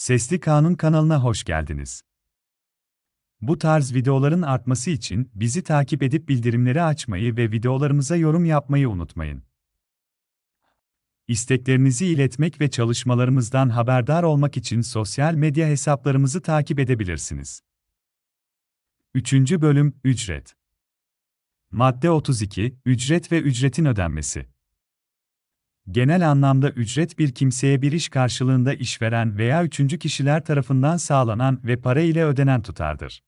Sesli Kanun kanalına hoş geldiniz. Bu tarz videoların artması için bizi takip edip bildirimleri açmayı ve videolarımıza yorum yapmayı unutmayın. İsteklerinizi iletmek ve çalışmalarımızdan haberdar olmak için sosyal medya hesaplarımızı takip edebilirsiniz. 3. Bölüm Ücret Madde 32 Ücret ve ücretin ödenmesi Genel anlamda ücret bir kimseye bir iş karşılığında işveren veya üçüncü kişiler tarafından sağlanan ve para ile ödenen tutardır.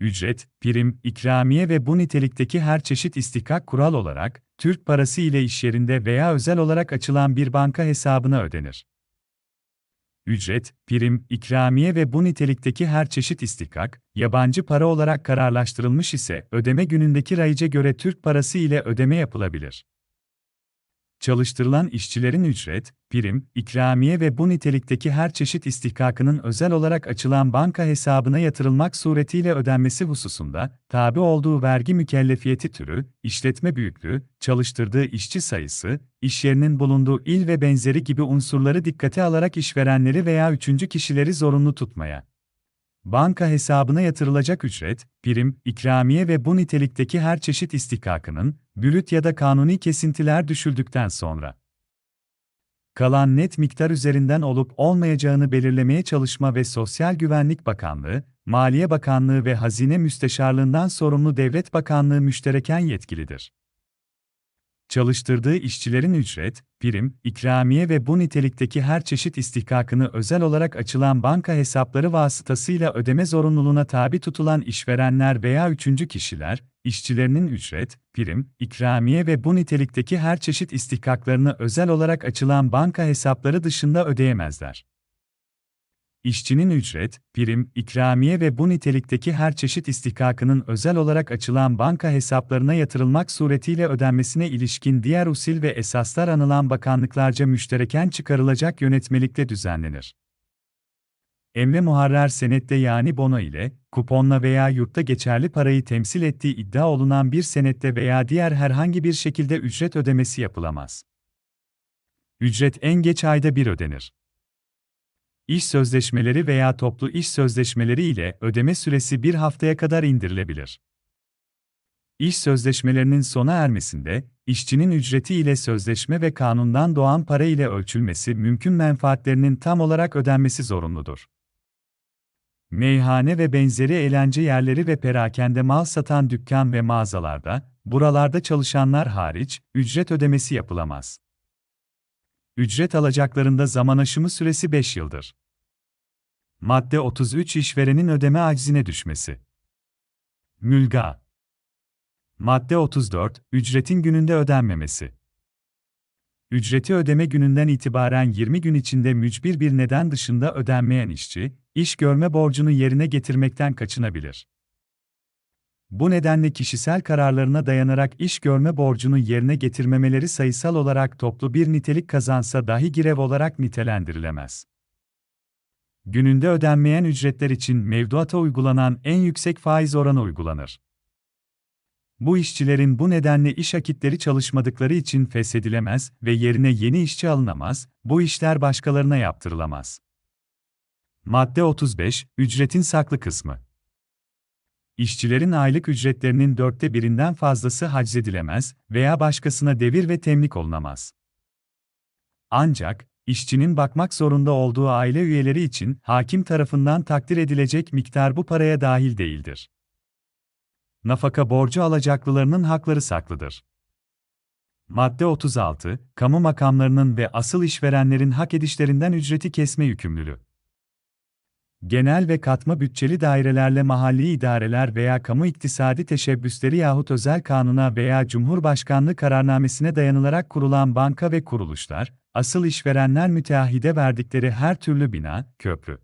Ücret, prim, ikramiye ve bu nitelikteki her çeşit istihkak kural olarak, Türk parası ile iş yerinde veya özel olarak açılan bir banka hesabına ödenir. Ücret, prim, ikramiye ve bu nitelikteki her çeşit istihkak, yabancı para olarak kararlaştırılmış ise ödeme günündeki rayıca göre Türk parası ile ödeme yapılabilir. Çalıştırılan işçilerin ücret, prim, ikramiye ve bu nitelikteki her çeşit istihkakının özel olarak açılan banka hesabına yatırılmak suretiyle ödenmesi hususunda, tabi olduğu vergi mükellefiyeti türü, işletme büyüklüğü, çalıştırdığı işçi sayısı, iş yerinin bulunduğu il ve benzeri gibi unsurları dikkate alarak işverenleri veya üçüncü kişileri zorunlu tutmaya, Banka hesabına yatırılacak ücret, prim, ikramiye ve bu nitelikteki her çeşit istihkakının, bürüt ya da kanuni kesintiler düşüldükten sonra kalan net miktar üzerinden olup olmayacağını belirlemeye Çalışma ve Sosyal Güvenlik Bakanlığı, Maliye Bakanlığı ve Hazine Müsteşarlığından sorumlu Devlet Bakanlığı müştereken yetkilidir çalıştırdığı işçilerin ücret, prim, ikramiye ve bu nitelikteki her çeşit istihkakını özel olarak açılan banka hesapları vasıtasıyla ödeme zorunluluğuna tabi tutulan işverenler veya üçüncü kişiler, işçilerinin ücret, prim, ikramiye ve bu nitelikteki her çeşit istihkaklarını özel olarak açılan banka hesapları dışında ödeyemezler. İşçinin ücret, prim, ikramiye ve bu nitelikteki her çeşit istihkakının özel olarak açılan banka hesaplarına yatırılmak suretiyle ödenmesine ilişkin diğer usil ve esaslar anılan bakanlıklarca müştereken çıkarılacak yönetmelikle düzenlenir. Emre muharrer senette yani bono ile, kuponla veya yurtta geçerli parayı temsil ettiği iddia olunan bir senette veya diğer herhangi bir şekilde ücret ödemesi yapılamaz. Ücret en geç ayda bir ödenir. İş sözleşmeleri veya toplu iş sözleşmeleri ile ödeme süresi bir haftaya kadar indirilebilir. İş sözleşmelerinin sona ermesinde, işçinin ücreti ile sözleşme ve kanundan doğan para ile ölçülmesi mümkün menfaatlerinin tam olarak ödenmesi zorunludur. Meyhane ve benzeri eğlence yerleri ve perakende mal satan dükkan ve mağazalarda, buralarda çalışanlar hariç, ücret ödemesi yapılamaz. Ücret alacaklarında zaman aşımı süresi 5 yıldır. Madde 33 işverenin ödeme acizine düşmesi. Mülga. Madde 34 ücretin gününde ödenmemesi. Ücreti ödeme gününden itibaren 20 gün içinde mücbir bir neden dışında ödenmeyen işçi, iş görme borcunu yerine getirmekten kaçınabilir. Bu nedenle kişisel kararlarına dayanarak iş görme borcunu yerine getirmemeleri sayısal olarak toplu bir nitelik kazansa dahi girev olarak nitelendirilemez. Gününde ödenmeyen ücretler için mevduata uygulanan en yüksek faiz oranı uygulanır. Bu işçilerin bu nedenle iş akitleri çalışmadıkları için feshedilemez ve yerine yeni işçi alınamaz, bu işler başkalarına yaptırılamaz. Madde 35, ücretin saklı kısmı. İşçilerin aylık ücretlerinin dörtte birinden fazlası haczedilemez veya başkasına devir ve temlik olunamaz. Ancak, işçinin bakmak zorunda olduğu aile üyeleri için hakim tarafından takdir edilecek miktar bu paraya dahil değildir. Nafaka borcu alacaklılarının hakları saklıdır. Madde 36, kamu makamlarının ve asıl işverenlerin hak edişlerinden ücreti kesme yükümlülüğü. Genel ve katma bütçeli dairelerle mahalli idareler veya kamu iktisadi teşebbüsleri yahut özel kanuna veya Cumhurbaşkanlığı kararnamesine dayanılarak kurulan banka ve kuruluşlar, asıl işverenler müteahhide verdikleri her türlü bina, köprü,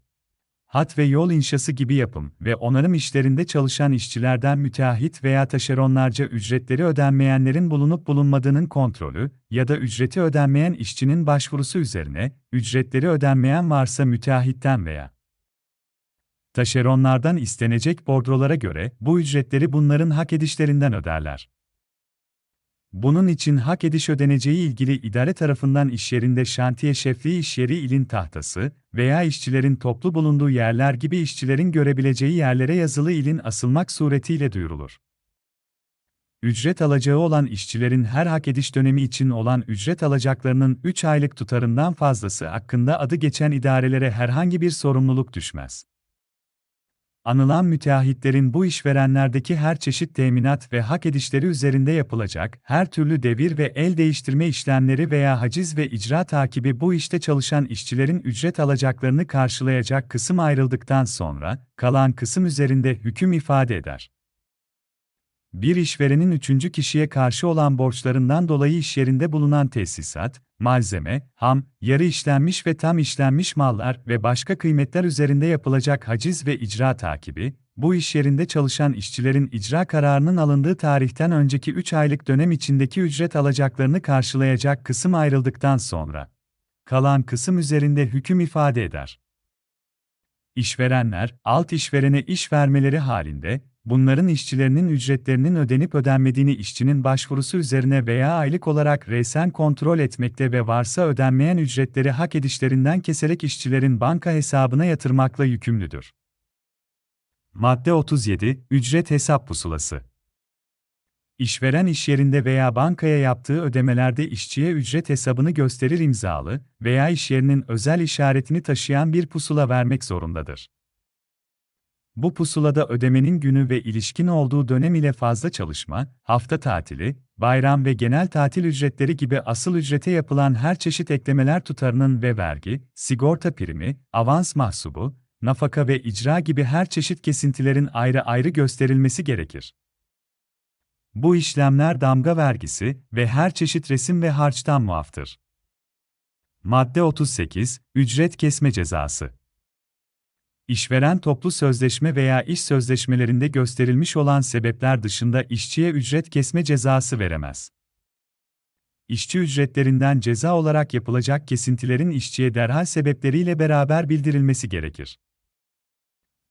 hat ve yol inşası gibi yapım ve onarım işlerinde çalışan işçilerden müteahhit veya taşeronlarca ücretleri ödenmeyenlerin bulunup bulunmadığının kontrolü ya da ücreti ödenmeyen işçinin başvurusu üzerine, ücretleri ödenmeyen varsa müteahhitten veya taşeronlardan istenecek bordrolara göre bu ücretleri bunların hak edişlerinden öderler. Bunun için hak ediş ödeneceği ilgili idare tarafından iş yerinde şantiye şefliği iş yeri ilin tahtası veya işçilerin toplu bulunduğu yerler gibi işçilerin görebileceği yerlere yazılı ilin asılmak suretiyle duyurulur. Ücret alacağı olan işçilerin her hak ediş dönemi için olan ücret alacaklarının 3 aylık tutarından fazlası hakkında adı geçen idarelere herhangi bir sorumluluk düşmez. Anılan müteahhitlerin bu işverenlerdeki her çeşit teminat ve hak edişleri üzerinde yapılacak her türlü devir ve el değiştirme işlemleri veya haciz ve icra takibi bu işte çalışan işçilerin ücret alacaklarını karşılayacak kısım ayrıldıktan sonra, kalan kısım üzerinde hüküm ifade eder. Bir işverenin üçüncü kişiye karşı olan borçlarından dolayı iş yerinde bulunan tesisat, malzeme, ham, yarı işlenmiş ve tam işlenmiş mallar ve başka kıymetler üzerinde yapılacak haciz ve icra takibi, bu iş yerinde çalışan işçilerin icra kararının alındığı tarihten önceki 3 aylık dönem içindeki ücret alacaklarını karşılayacak kısım ayrıldıktan sonra, kalan kısım üzerinde hüküm ifade eder. İşverenler, alt işverene iş vermeleri halinde, bunların işçilerinin ücretlerinin ödenip ödenmediğini işçinin başvurusu üzerine veya aylık olarak resen kontrol etmekte ve varsa ödenmeyen ücretleri hak edişlerinden keserek işçilerin banka hesabına yatırmakla yükümlüdür. Madde 37 Ücret hesap pusulası İşveren iş yerinde veya bankaya yaptığı ödemelerde işçiye ücret hesabını gösterir imzalı veya iş yerinin özel işaretini taşıyan bir pusula vermek zorundadır. Bu pusulada ödemenin günü ve ilişkin olduğu dönem ile fazla çalışma, hafta tatili, bayram ve genel tatil ücretleri gibi asıl ücrete yapılan her çeşit eklemeler tutarının ve vergi, sigorta primi, avans mahsubu, nafaka ve icra gibi her çeşit kesintilerin ayrı ayrı gösterilmesi gerekir. Bu işlemler damga vergisi ve her çeşit resim ve harçtan muaftır. Madde 38 Ücret kesme cezası İşveren toplu sözleşme veya iş sözleşmelerinde gösterilmiş olan sebepler dışında işçiye ücret kesme cezası veremez. İşçi ücretlerinden ceza olarak yapılacak kesintilerin işçiye derhal sebepleriyle beraber bildirilmesi gerekir.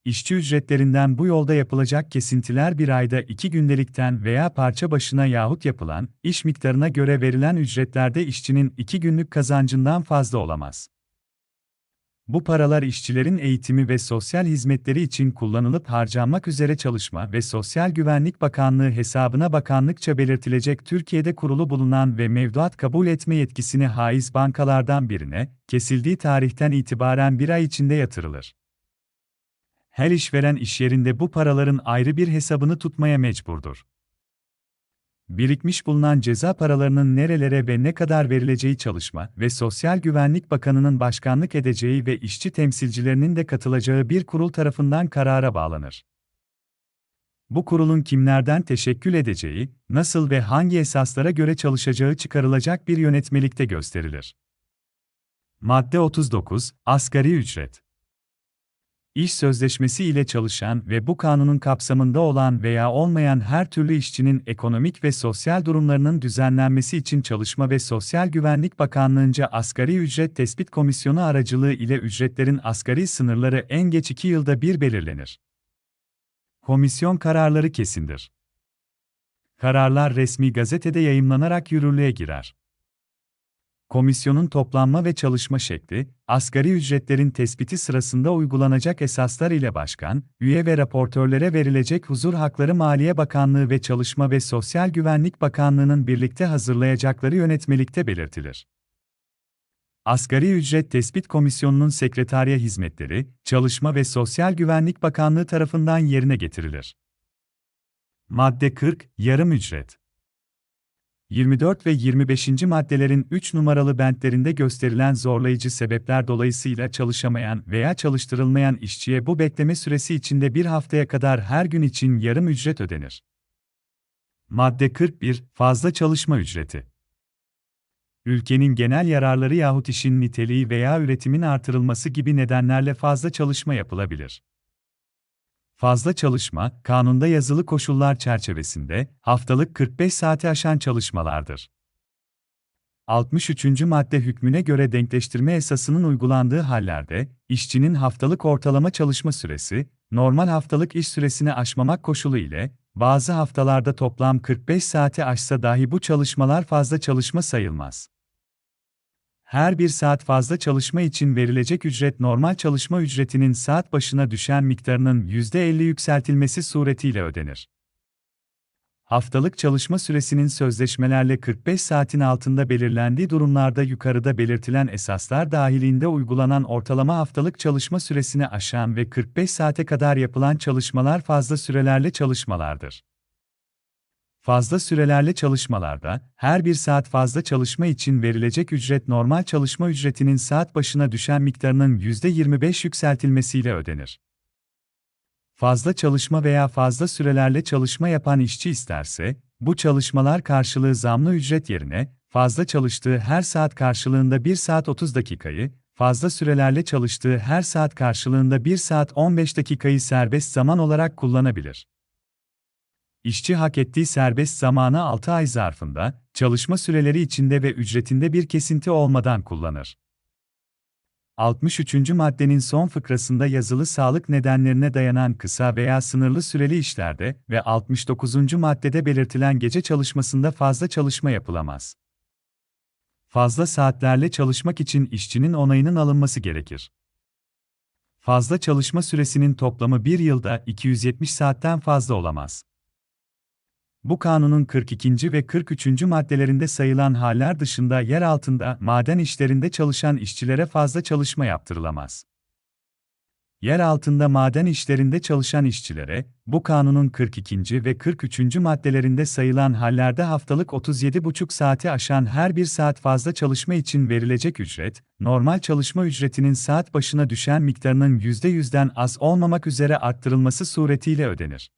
İşçi ücretlerinden bu yolda yapılacak kesintiler bir ayda iki gündelikten veya parça başına yahut yapılan, iş miktarına göre verilen ücretlerde işçinin iki günlük kazancından fazla olamaz. Bu paralar işçilerin eğitimi ve sosyal hizmetleri için kullanılıp harcanmak üzere Çalışma ve Sosyal Güvenlik Bakanlığı hesabına bakanlıkça belirtilecek Türkiye'de kurulu bulunan ve mevduat kabul etme yetkisini haiz bankalardan birine, kesildiği tarihten itibaren bir ay içinde yatırılır. Her işveren işyerinde bu paraların ayrı bir hesabını tutmaya mecburdur birikmiş bulunan ceza paralarının nerelere ve ne kadar verileceği Çalışma ve Sosyal Güvenlik Bakanı'nın başkanlık edeceği ve işçi temsilcilerinin de katılacağı bir kurul tarafından karara bağlanır. Bu kurulun kimlerden teşekkül edeceği, nasıl ve hangi esaslara göre çalışacağı çıkarılacak bir yönetmelikte gösterilir. Madde 39 Asgari ücret İş sözleşmesi ile çalışan ve bu kanunun kapsamında olan veya olmayan her türlü işçinin ekonomik ve sosyal durumlarının düzenlenmesi için Çalışma ve Sosyal Güvenlik Bakanlığı'nca Asgari Ücret Tespit Komisyonu aracılığı ile ücretlerin asgari sınırları en geç iki yılda bir belirlenir. Komisyon kararları kesindir. Kararlar resmi gazetede yayımlanarak yürürlüğe girer. Komisyonun toplanma ve çalışma şekli, asgari ücretlerin tespiti sırasında uygulanacak esaslar ile başkan, üye ve raportörlere verilecek huzur hakları Maliye Bakanlığı ve Çalışma ve Sosyal Güvenlik Bakanlığı'nın birlikte hazırlayacakları yönetmelikte belirtilir. Asgari Ücret Tespit Komisyonu'nun sekreterya hizmetleri, Çalışma ve Sosyal Güvenlik Bakanlığı tarafından yerine getirilir. Madde 40, Yarım ücret 24 ve 25. maddelerin 3 numaralı bentlerinde gösterilen zorlayıcı sebepler dolayısıyla çalışamayan veya çalıştırılmayan işçiye bu bekleme süresi içinde bir haftaya kadar her gün için yarım ücret ödenir. Madde 41 Fazla çalışma ücreti Ülkenin genel yararları yahut işin niteliği veya üretimin artırılması gibi nedenlerle fazla çalışma yapılabilir. Fazla çalışma, kanunda yazılı koşullar çerçevesinde haftalık 45 saati aşan çalışmalardır. 63. madde hükmüne göre denkleştirme esasının uygulandığı hallerde, işçinin haftalık ortalama çalışma süresi, normal haftalık iş süresini aşmamak koşulu ile, bazı haftalarda toplam 45 saati aşsa dahi bu çalışmalar fazla çalışma sayılmaz. Her bir saat fazla çalışma için verilecek ücret normal çalışma ücretinin saat başına düşen miktarının %50 yükseltilmesi suretiyle ödenir. Haftalık çalışma süresinin sözleşmelerle 45 saatin altında belirlendiği durumlarda yukarıda belirtilen esaslar dahilinde uygulanan ortalama haftalık çalışma süresini aşan ve 45 saate kadar yapılan çalışmalar fazla sürelerle çalışmalardır. Fazla sürelerle çalışmalarda, her bir saat fazla çalışma için verilecek ücret normal çalışma ücretinin saat başına düşen miktarının %25 yükseltilmesiyle ödenir. Fazla çalışma veya fazla sürelerle çalışma yapan işçi isterse, bu çalışmalar karşılığı zamlı ücret yerine, fazla çalıştığı her saat karşılığında 1 saat 30 dakikayı, fazla sürelerle çalıştığı her saat karşılığında 1 saat 15 dakikayı serbest zaman olarak kullanabilir. İşçi hak ettiği serbest zamanı 6 ay zarfında, çalışma süreleri içinde ve ücretinde bir kesinti olmadan kullanır. 63. maddenin son fıkrasında yazılı sağlık nedenlerine dayanan kısa veya sınırlı süreli işlerde ve 69. maddede belirtilen gece çalışmasında fazla çalışma yapılamaz. Fazla saatlerle çalışmak için işçinin onayının alınması gerekir. Fazla çalışma süresinin toplamı bir yılda 270 saatten fazla olamaz. Bu kanunun 42. ve 43. maddelerinde sayılan haller dışında yer altında maden işlerinde çalışan işçilere fazla çalışma yaptırılamaz. Yer altında maden işlerinde çalışan işçilere, bu kanunun 42. ve 43. maddelerinde sayılan hallerde haftalık 37,5 saati aşan her bir saat fazla çalışma için verilecek ücret, normal çalışma ücretinin saat başına düşen miktarının %100'den az olmamak üzere arttırılması suretiyle ödenir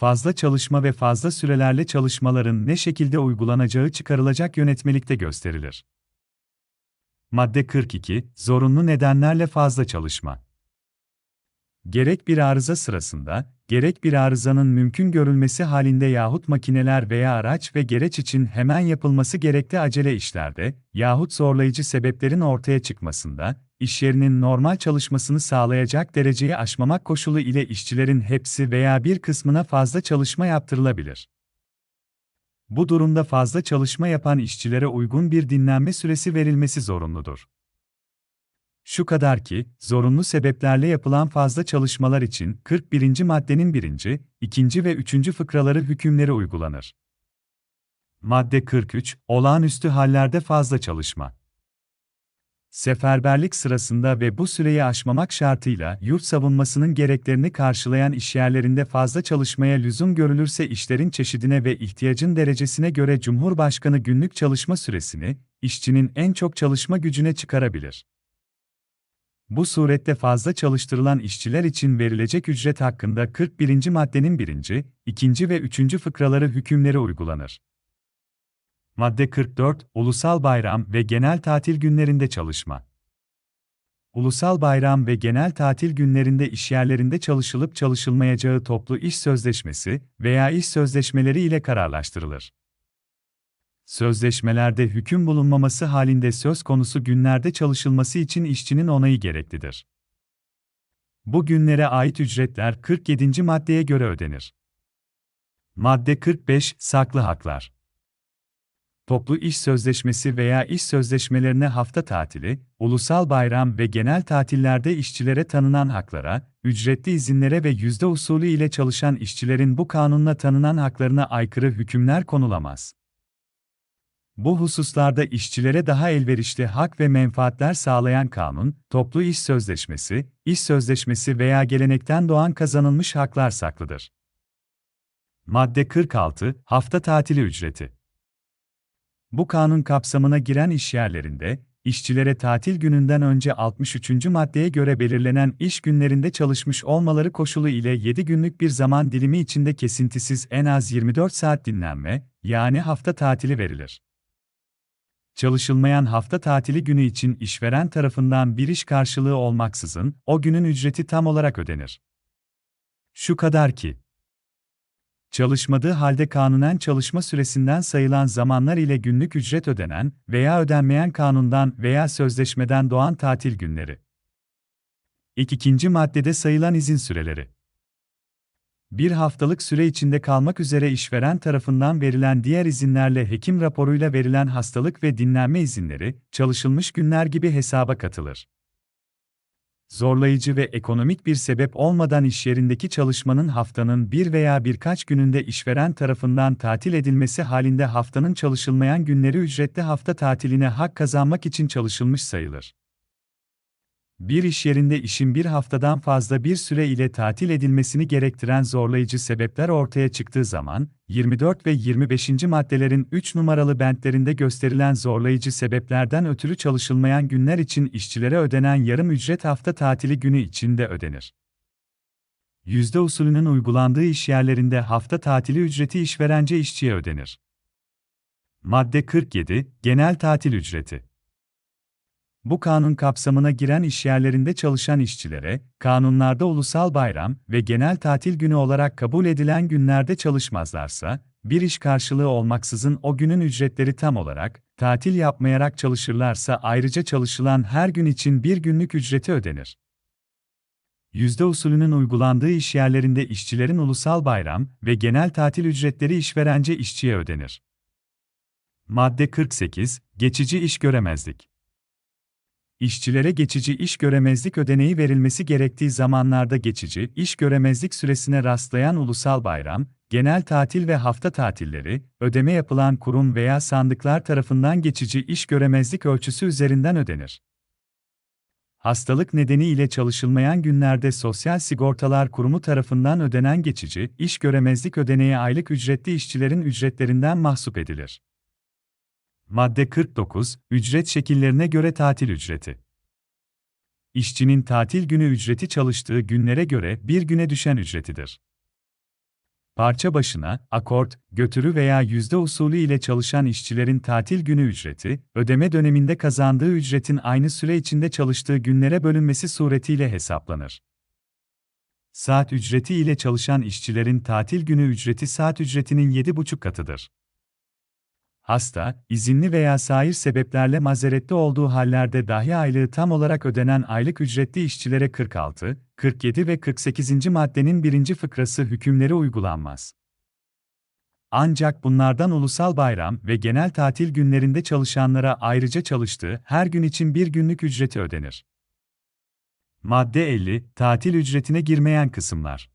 fazla çalışma ve fazla sürelerle çalışmaların ne şekilde uygulanacağı çıkarılacak yönetmelikte gösterilir. Madde 42, zorunlu nedenlerle fazla çalışma. Gerek bir arıza sırasında, gerek bir arızanın mümkün görülmesi halinde yahut makineler veya araç ve gereç için hemen yapılması gerekli acele işlerde, yahut zorlayıcı sebeplerin ortaya çıkmasında, iş yerinin normal çalışmasını sağlayacak dereceyi aşmamak koşulu ile işçilerin hepsi veya bir kısmına fazla çalışma yaptırılabilir. Bu durumda fazla çalışma yapan işçilere uygun bir dinlenme süresi verilmesi zorunludur. Şu kadar ki, zorunlu sebeplerle yapılan fazla çalışmalar için 41. maddenin 1. 2. ve 3. fıkraları hükümleri uygulanır. Madde 43, olağanüstü hallerde fazla çalışma. Seferberlik sırasında ve bu süreyi aşmamak şartıyla yurt savunmasının gereklerini karşılayan işyerlerinde fazla çalışmaya lüzum görülürse işlerin çeşidine ve ihtiyacın derecesine göre Cumhurbaşkanı günlük çalışma süresini, işçinin en çok çalışma gücüne çıkarabilir. Bu surette fazla çalıştırılan işçiler için verilecek ücret hakkında 41. maddenin 1. 2. ve 3. fıkraları hükümleri uygulanır. Madde 44, Ulusal Bayram ve Genel Tatil Günlerinde Çalışma. Ulusal bayram ve genel tatil günlerinde işyerlerinde çalışılıp çalışılmayacağı toplu iş sözleşmesi veya iş sözleşmeleri ile kararlaştırılır. Sözleşmelerde hüküm bulunmaması halinde söz konusu günlerde çalışılması için işçinin onayı gereklidir. Bu günlere ait ücretler 47. maddeye göre ödenir. Madde 45 Saklı haklar toplu iş sözleşmesi veya iş sözleşmelerine hafta tatili, ulusal bayram ve genel tatillerde işçilere tanınan haklara, ücretli izinlere ve yüzde usulü ile çalışan işçilerin bu kanunla tanınan haklarına aykırı hükümler konulamaz. Bu hususlarda işçilere daha elverişli hak ve menfaatler sağlayan kanun, toplu iş sözleşmesi, iş sözleşmesi veya gelenekten doğan kazanılmış haklar saklıdır. Madde 46 Hafta tatili ücreti bu kanun kapsamına giren işyerlerinde, işçilere tatil gününden önce 63. maddeye göre belirlenen iş günlerinde çalışmış olmaları koşulu ile 7 günlük bir zaman dilimi içinde kesintisiz en az 24 saat dinlenme, yani hafta tatili verilir. Çalışılmayan hafta tatili günü için işveren tarafından bir iş karşılığı olmaksızın, o günün ücreti tam olarak ödenir. Şu kadar ki, çalışmadığı halde kanunen çalışma süresinden sayılan zamanlar ile günlük ücret ödenen veya ödenmeyen kanundan veya sözleşmeden doğan tatil günleri. İlk ikinci maddede sayılan izin süreleri. Bir haftalık süre içinde kalmak üzere işveren tarafından verilen diğer izinlerle hekim raporuyla verilen hastalık ve dinlenme izinleri, çalışılmış günler gibi hesaba katılır. Zorlayıcı ve ekonomik bir sebep olmadan iş yerindeki çalışmanın haftanın bir veya birkaç gününde işveren tarafından tatil edilmesi halinde haftanın çalışılmayan günleri ücretli hafta tatiline hak kazanmak için çalışılmış sayılır. Bir iş yerinde işin bir haftadan fazla bir süre ile tatil edilmesini gerektiren zorlayıcı sebepler ortaya çıktığı zaman, 24 ve 25. maddelerin 3 numaralı bentlerinde gösterilen zorlayıcı sebeplerden ötürü çalışılmayan günler için işçilere ödenen yarım ücret hafta tatili günü içinde ödenir. Yüzde usulünün uygulandığı iş yerlerinde hafta tatili ücreti işverence işçiye ödenir. Madde 47, Genel Tatil Ücreti bu kanun kapsamına giren işyerlerinde çalışan işçilere, kanunlarda ulusal bayram ve genel tatil günü olarak kabul edilen günlerde çalışmazlarsa, bir iş karşılığı olmaksızın o günün ücretleri tam olarak, tatil yapmayarak çalışırlarsa ayrıca çalışılan her gün için bir günlük ücreti ödenir. Yüzde usulünün uygulandığı işyerlerinde işçilerin ulusal bayram ve genel tatil ücretleri işverence işçiye ödenir. Madde 48, Geçici iş göremezlik İşçilere geçici iş göremezlik ödeneği verilmesi gerektiği zamanlarda geçici iş göremezlik süresine rastlayan ulusal bayram, genel tatil ve hafta tatilleri, ödeme yapılan kurum veya sandıklar tarafından geçici iş göremezlik ölçüsü üzerinden ödenir. Hastalık nedeniyle çalışılmayan günlerde Sosyal Sigortalar Kurumu tarafından ödenen geçici iş göremezlik ödeneği aylık ücretli işçilerin ücretlerinden mahsup edilir. Madde 49, ücret şekillerine göre tatil ücreti. İşçinin tatil günü ücreti çalıştığı günlere göre bir güne düşen ücretidir. Parça başına, akort, götürü veya yüzde usulü ile çalışan işçilerin tatil günü ücreti, ödeme döneminde kazandığı ücretin aynı süre içinde çalıştığı günlere bölünmesi suretiyle hesaplanır. Saat ücreti ile çalışan işçilerin tatil günü ücreti saat ücretinin 7,5 katıdır hasta, izinli veya sair sebeplerle mazeretli olduğu hallerde dahi aylığı tam olarak ödenen aylık ücretli işçilere 46, 47 ve 48. maddenin birinci fıkrası hükümleri uygulanmaz. Ancak bunlardan ulusal bayram ve genel tatil günlerinde çalışanlara ayrıca çalıştığı her gün için bir günlük ücreti ödenir. Madde 50, tatil ücretine girmeyen kısımlar.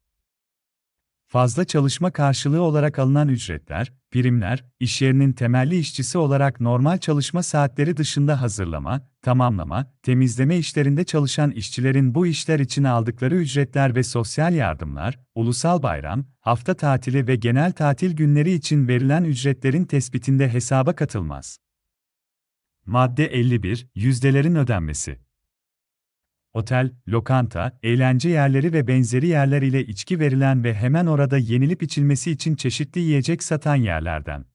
Fazla çalışma karşılığı olarak alınan ücretler, primler, iş yerinin temelli işçisi olarak normal çalışma saatleri dışında hazırlama, tamamlama, temizleme işlerinde çalışan işçilerin bu işler için aldıkları ücretler ve sosyal yardımlar, ulusal bayram, hafta tatili ve genel tatil günleri için verilen ücretlerin tespitinde hesaba katılmaz. Madde 51, yüzdelerin ödenmesi otel, lokanta, eğlence yerleri ve benzeri yerler ile içki verilen ve hemen orada yenilip içilmesi için çeşitli yiyecek satan yerlerden.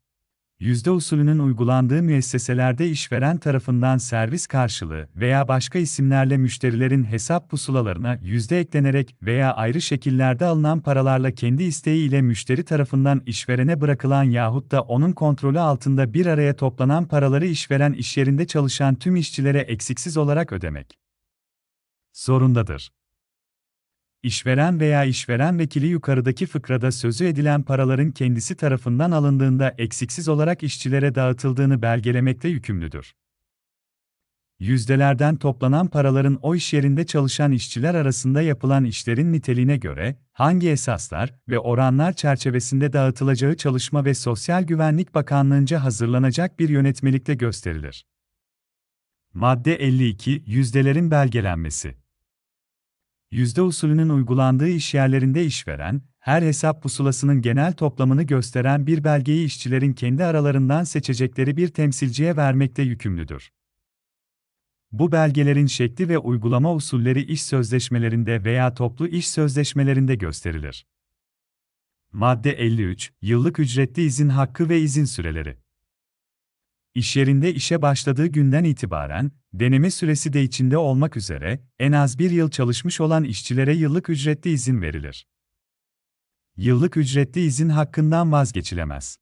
Yüzde usulünün uygulandığı müesseselerde işveren tarafından servis karşılığı veya başka isimlerle müşterilerin hesap pusulalarına yüzde eklenerek veya ayrı şekillerde alınan paralarla kendi isteği ile müşteri tarafından işverene bırakılan yahut da onun kontrolü altında bir araya toplanan paraları işveren işyerinde çalışan tüm işçilere eksiksiz olarak ödemek zorundadır. İşveren veya işveren vekili yukarıdaki fıkrada sözü edilen paraların kendisi tarafından alındığında eksiksiz olarak işçilere dağıtıldığını belgelemekte yükümlüdür. Yüzdelerden toplanan paraların o iş yerinde çalışan işçiler arasında yapılan işlerin niteliğine göre, hangi esaslar ve oranlar çerçevesinde dağıtılacağı Çalışma ve Sosyal Güvenlik Bakanlığı'nca hazırlanacak bir yönetmelikle gösterilir. Madde 52 Yüzdelerin belgelenmesi Yüzde usulünün uygulandığı işyerlerinde işveren, her hesap pusulasının genel toplamını gösteren bir belgeyi işçilerin kendi aralarından seçecekleri bir temsilciye vermekte yükümlüdür. Bu belgelerin şekli ve uygulama usulleri iş sözleşmelerinde veya toplu iş sözleşmelerinde gösterilir. Madde 53 Yıllık ücretli izin hakkı ve izin süreleri İş yerinde işe başladığı günden itibaren, deneme süresi de içinde olmak üzere, en az bir yıl çalışmış olan işçilere yıllık ücretli izin verilir. Yıllık ücretli izin hakkından vazgeçilemez.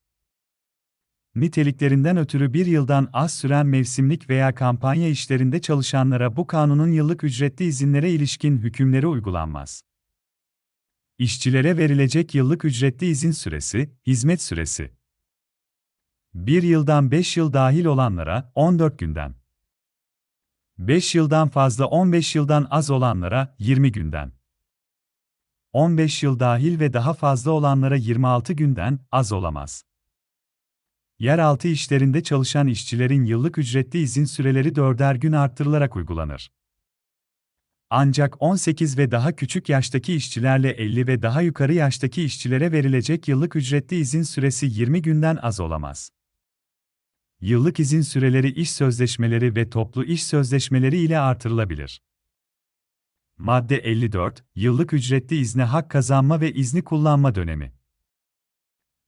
Niteliklerinden ötürü bir yıldan az süren mevsimlik veya kampanya işlerinde çalışanlara bu kanunun yıllık ücretli izinlere ilişkin hükümleri uygulanmaz. İşçilere verilecek yıllık ücretli izin süresi, hizmet süresi. 1 yıldan 5 yıl dahil olanlara 14 günden. 5 yıldan fazla 15 yıldan az olanlara 20 günden. 15 yıl dahil ve daha fazla olanlara 26 günden az olamaz. Yeraltı işlerinde çalışan işçilerin yıllık ücretli izin süreleri dörder gün arttırılarak uygulanır. Ancak 18 ve daha küçük yaştaki işçilerle 50 ve daha yukarı yaştaki işçilere verilecek yıllık ücretli izin süresi 20 günden az olamaz. Yıllık izin süreleri iş sözleşmeleri ve toplu iş sözleşmeleri ile artırılabilir. Madde 54, yıllık ücretli izne hak kazanma ve izni kullanma dönemi.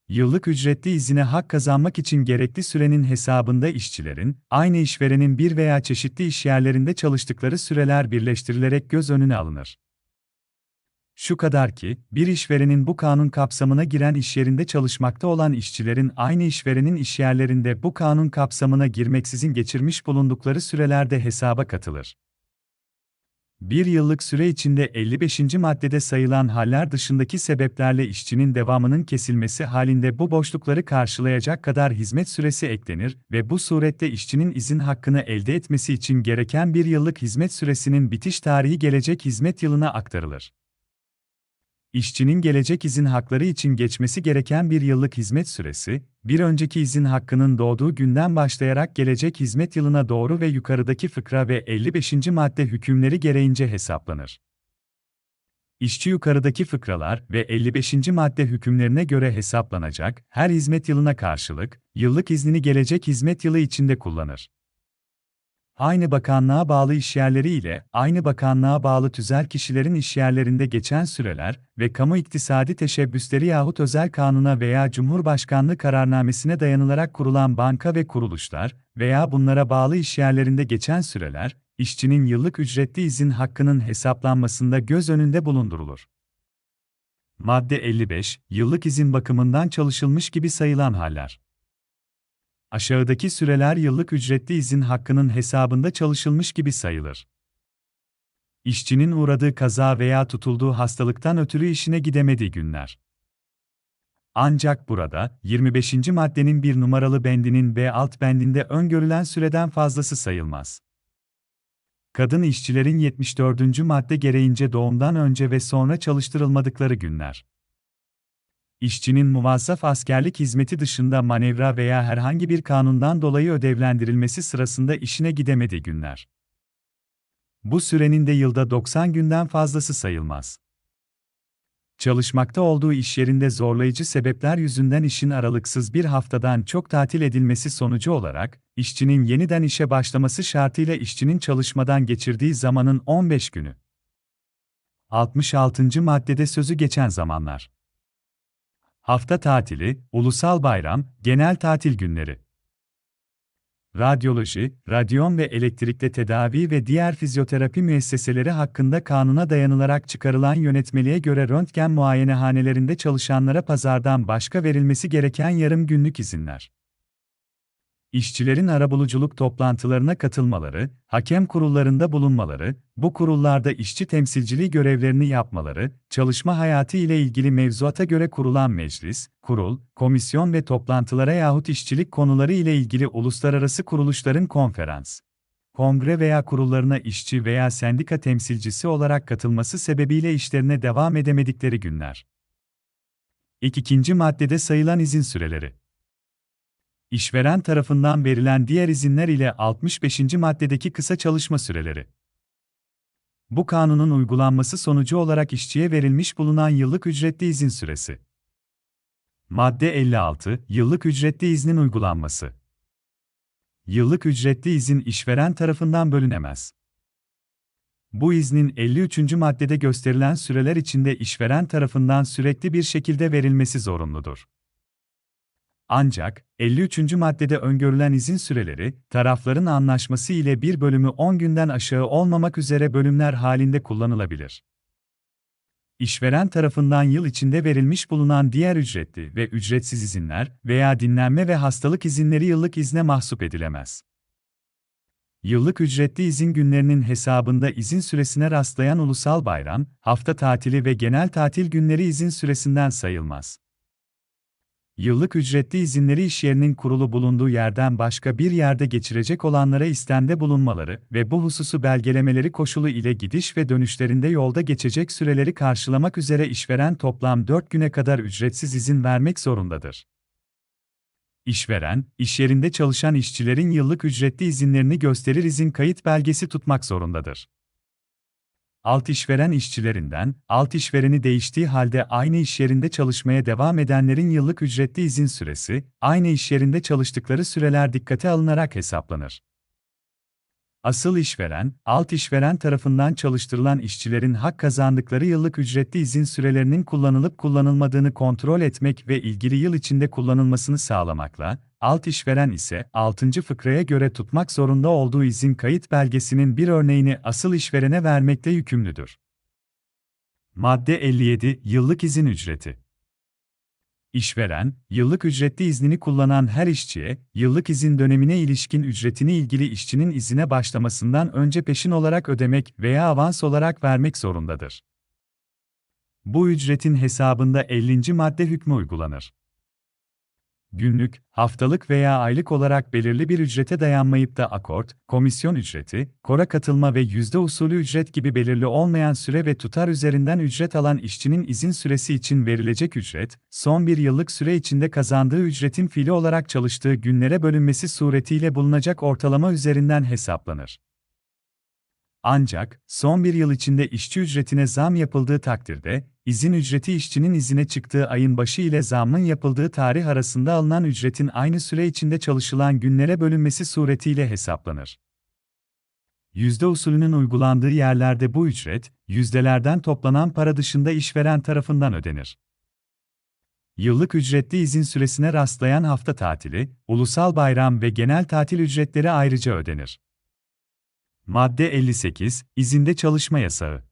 Yıllık ücretli izine hak kazanmak için gerekli sürenin hesabında işçilerin, aynı işverenin bir veya çeşitli iş yerlerinde çalıştıkları süreler birleştirilerek göz önüne alınır. Şu kadar ki, bir işverenin bu kanun kapsamına giren iş yerinde çalışmakta olan işçilerin aynı işverenin işyerlerinde bu kanun kapsamına girmeksizin geçirmiş bulundukları sürelerde hesaba katılır. Bir yıllık süre içinde 55. maddede sayılan haller dışındaki sebeplerle işçinin devamının kesilmesi halinde bu boşlukları karşılayacak kadar hizmet süresi eklenir ve bu surette işçinin izin hakkını elde etmesi için gereken bir yıllık hizmet süresinin bitiş tarihi gelecek hizmet yılına aktarılır. İşçinin gelecek izin hakları için geçmesi gereken bir yıllık hizmet süresi, bir önceki izin hakkının doğduğu günden başlayarak gelecek hizmet yılına doğru ve yukarıdaki fıkra ve 55. madde hükümleri gereğince hesaplanır. İşçi yukarıdaki fıkralar ve 55. madde hükümlerine göre hesaplanacak her hizmet yılına karşılık, yıllık iznini gelecek hizmet yılı içinde kullanır aynı bakanlığa bağlı işyerleri ile aynı bakanlığa bağlı tüzel kişilerin işyerlerinde geçen süreler ve kamu iktisadi teşebbüsleri yahut özel kanuna veya Cumhurbaşkanlığı kararnamesine dayanılarak kurulan banka ve kuruluşlar veya bunlara bağlı işyerlerinde geçen süreler, işçinin yıllık ücretli izin hakkının hesaplanmasında göz önünde bulundurulur. Madde 55, yıllık izin bakımından çalışılmış gibi sayılan haller. Aşağıdaki süreler yıllık ücretli izin hakkının hesabında çalışılmış gibi sayılır. İşçinin uğradığı kaza veya tutulduğu hastalıktan ötürü işine gidemediği günler. Ancak burada 25. maddenin bir numaralı bendinin B alt bendinde öngörülen süreden fazlası sayılmaz. Kadın işçilerin 74. madde gereğince doğumdan önce ve sonra çalıştırılmadıkları günler işçinin muvazzaf askerlik hizmeti dışında manevra veya herhangi bir kanundan dolayı ödevlendirilmesi sırasında işine gidemediği günler. Bu sürenin de yılda 90 günden fazlası sayılmaz. Çalışmakta olduğu iş yerinde zorlayıcı sebepler yüzünden işin aralıksız bir haftadan çok tatil edilmesi sonucu olarak, işçinin yeniden işe başlaması şartıyla işçinin çalışmadan geçirdiği zamanın 15 günü. 66. maddede sözü geçen zamanlar hafta tatili, ulusal bayram, genel tatil günleri. Radyoloji, radyon ve elektrikle tedavi ve diğer fizyoterapi müesseseleri hakkında kanuna dayanılarak çıkarılan yönetmeliğe göre röntgen muayenehanelerinde çalışanlara pazardan başka verilmesi gereken yarım günlük izinler işçilerin arabuluculuk toplantılarına katılmaları, hakem kurullarında bulunmaları, bu kurullarda işçi temsilciliği görevlerini yapmaları, çalışma hayatı ile ilgili mevzuata göre kurulan meclis, kurul, komisyon ve toplantılara yahut işçilik konuları ile ilgili uluslararası kuruluşların konferans, kongre veya kurullarına işçi veya sendika temsilcisi olarak katılması sebebiyle işlerine devam edemedikleri günler. İlk ikinci maddede sayılan izin süreleri işveren tarafından verilen diğer izinler ile 65. maddedeki kısa çalışma süreleri. Bu kanunun uygulanması sonucu olarak işçiye verilmiş bulunan yıllık ücretli izin süresi. Madde 56, yıllık ücretli iznin uygulanması. Yıllık ücretli izin işveren tarafından bölünemez. Bu iznin 53. maddede gösterilen süreler içinde işveren tarafından sürekli bir şekilde verilmesi zorunludur. Ancak, 53. maddede öngörülen izin süreleri, tarafların anlaşması ile bir bölümü 10 günden aşağı olmamak üzere bölümler halinde kullanılabilir. İşveren tarafından yıl içinde verilmiş bulunan diğer ücretli ve ücretsiz izinler veya dinlenme ve hastalık izinleri yıllık izne mahsup edilemez. Yıllık ücretli izin günlerinin hesabında izin süresine rastlayan ulusal bayram, hafta tatili ve genel tatil günleri izin süresinden sayılmaz. Yıllık ücretli izinleri iş yerinin kurulu bulunduğu yerden başka bir yerde geçirecek olanlara istemde bulunmaları ve bu hususu belgelemeleri koşulu ile gidiş ve dönüşlerinde yolda geçecek süreleri karşılamak üzere işveren toplam 4 güne kadar ücretsiz izin vermek zorundadır. İşveren, iş yerinde çalışan işçilerin yıllık ücretli izinlerini gösterir izin kayıt belgesi tutmak zorundadır. Alt işveren işçilerinden, alt işvereni değiştiği halde aynı iş yerinde çalışmaya devam edenlerin yıllık ücretli izin süresi, aynı iş yerinde çalıştıkları süreler dikkate alınarak hesaplanır. Asıl işveren, alt işveren tarafından çalıştırılan işçilerin hak kazandıkları yıllık ücretli izin sürelerinin kullanılıp kullanılmadığını kontrol etmek ve ilgili yıl içinde kullanılmasını sağlamakla, alt işveren ise 6. fıkraya göre tutmak zorunda olduğu izin kayıt belgesinin bir örneğini asıl işverene vermekle yükümlüdür. Madde 57 Yıllık izin ücreti İşveren, yıllık ücretli iznini kullanan her işçiye, yıllık izin dönemine ilişkin ücretini ilgili işçinin izine başlamasından önce peşin olarak ödemek veya avans olarak vermek zorundadır. Bu ücretin hesabında 50. madde hükmü uygulanır günlük, haftalık veya aylık olarak belirli bir ücrete dayanmayıp da akort, komisyon ücreti, kora katılma ve yüzde usulü ücret gibi belirli olmayan süre ve tutar üzerinden ücret alan işçinin izin süresi için verilecek ücret, son bir yıllık süre içinde kazandığı ücretin fiili olarak çalıştığı günlere bölünmesi suretiyle bulunacak ortalama üzerinden hesaplanır. Ancak, son bir yıl içinde işçi ücretine zam yapıldığı takdirde, izin ücreti işçinin izine çıktığı ayın başı ile zammın yapıldığı tarih arasında alınan ücretin aynı süre içinde çalışılan günlere bölünmesi suretiyle hesaplanır. Yüzde usulünün uygulandığı yerlerde bu ücret, yüzdelerden toplanan para dışında işveren tarafından ödenir. Yıllık ücretli izin süresine rastlayan hafta tatili, ulusal bayram ve genel tatil ücretleri ayrıca ödenir. Madde 58, İzinde çalışma yasağı.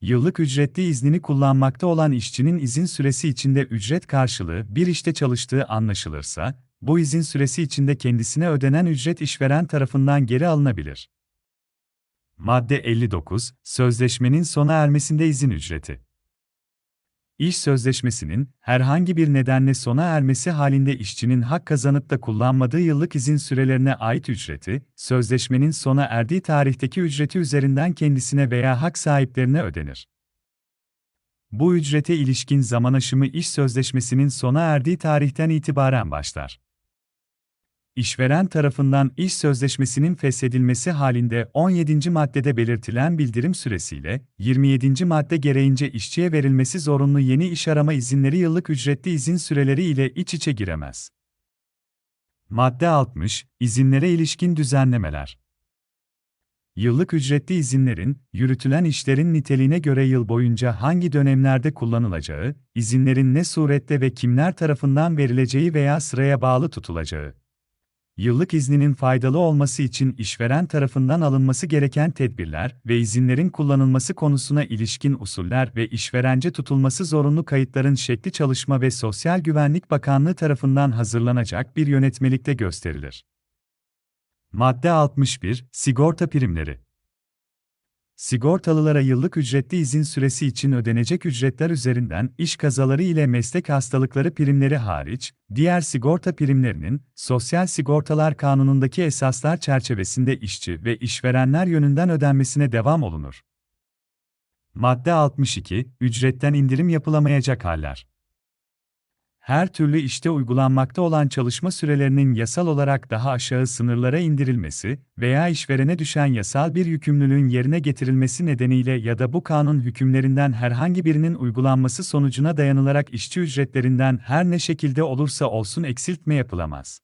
Yıllık ücretli iznini kullanmakta olan işçinin izin süresi içinde ücret karşılığı bir işte çalıştığı anlaşılırsa, bu izin süresi içinde kendisine ödenen ücret işveren tarafından geri alınabilir. Madde 59, Sözleşmenin sona ermesinde izin ücreti. İş sözleşmesinin herhangi bir nedenle sona ermesi halinde işçinin hak kazanıp da kullanmadığı yıllık izin sürelerine ait ücreti, sözleşmenin sona erdiği tarihteki ücreti üzerinden kendisine veya hak sahiplerine ödenir. Bu ücrete ilişkin zaman aşımı iş sözleşmesinin sona erdiği tarihten itibaren başlar işveren tarafından iş sözleşmesinin feshedilmesi halinde 17. maddede belirtilen bildirim süresiyle 27. madde gereğince işçiye verilmesi zorunlu yeni iş arama izinleri yıllık ücretli izin süreleri ile iç içe giremez. Madde 60 İzinlere ilişkin düzenlemeler Yıllık ücretli izinlerin, yürütülen işlerin niteliğine göre yıl boyunca hangi dönemlerde kullanılacağı, izinlerin ne surette ve kimler tarafından verileceği veya sıraya bağlı tutulacağı, yıllık izninin faydalı olması için işveren tarafından alınması gereken tedbirler ve izinlerin kullanılması konusuna ilişkin usuller ve işverence tutulması zorunlu kayıtların şekli Çalışma ve Sosyal Güvenlik Bakanlığı tarafından hazırlanacak bir yönetmelikte gösterilir. Madde 61 Sigorta primleri Sigortalılara yıllık ücretli izin süresi için ödenecek ücretler üzerinden iş kazaları ile meslek hastalıkları primleri hariç, diğer sigorta primlerinin, Sosyal Sigortalar Kanunu'ndaki esaslar çerçevesinde işçi ve işverenler yönünden ödenmesine devam olunur. Madde 62, ücretten indirim yapılamayacak haller her türlü işte uygulanmakta olan çalışma sürelerinin yasal olarak daha aşağı sınırlara indirilmesi veya işverene düşen yasal bir yükümlülüğün yerine getirilmesi nedeniyle ya da bu kanun hükümlerinden herhangi birinin uygulanması sonucuna dayanılarak işçi ücretlerinden her ne şekilde olursa olsun eksiltme yapılamaz.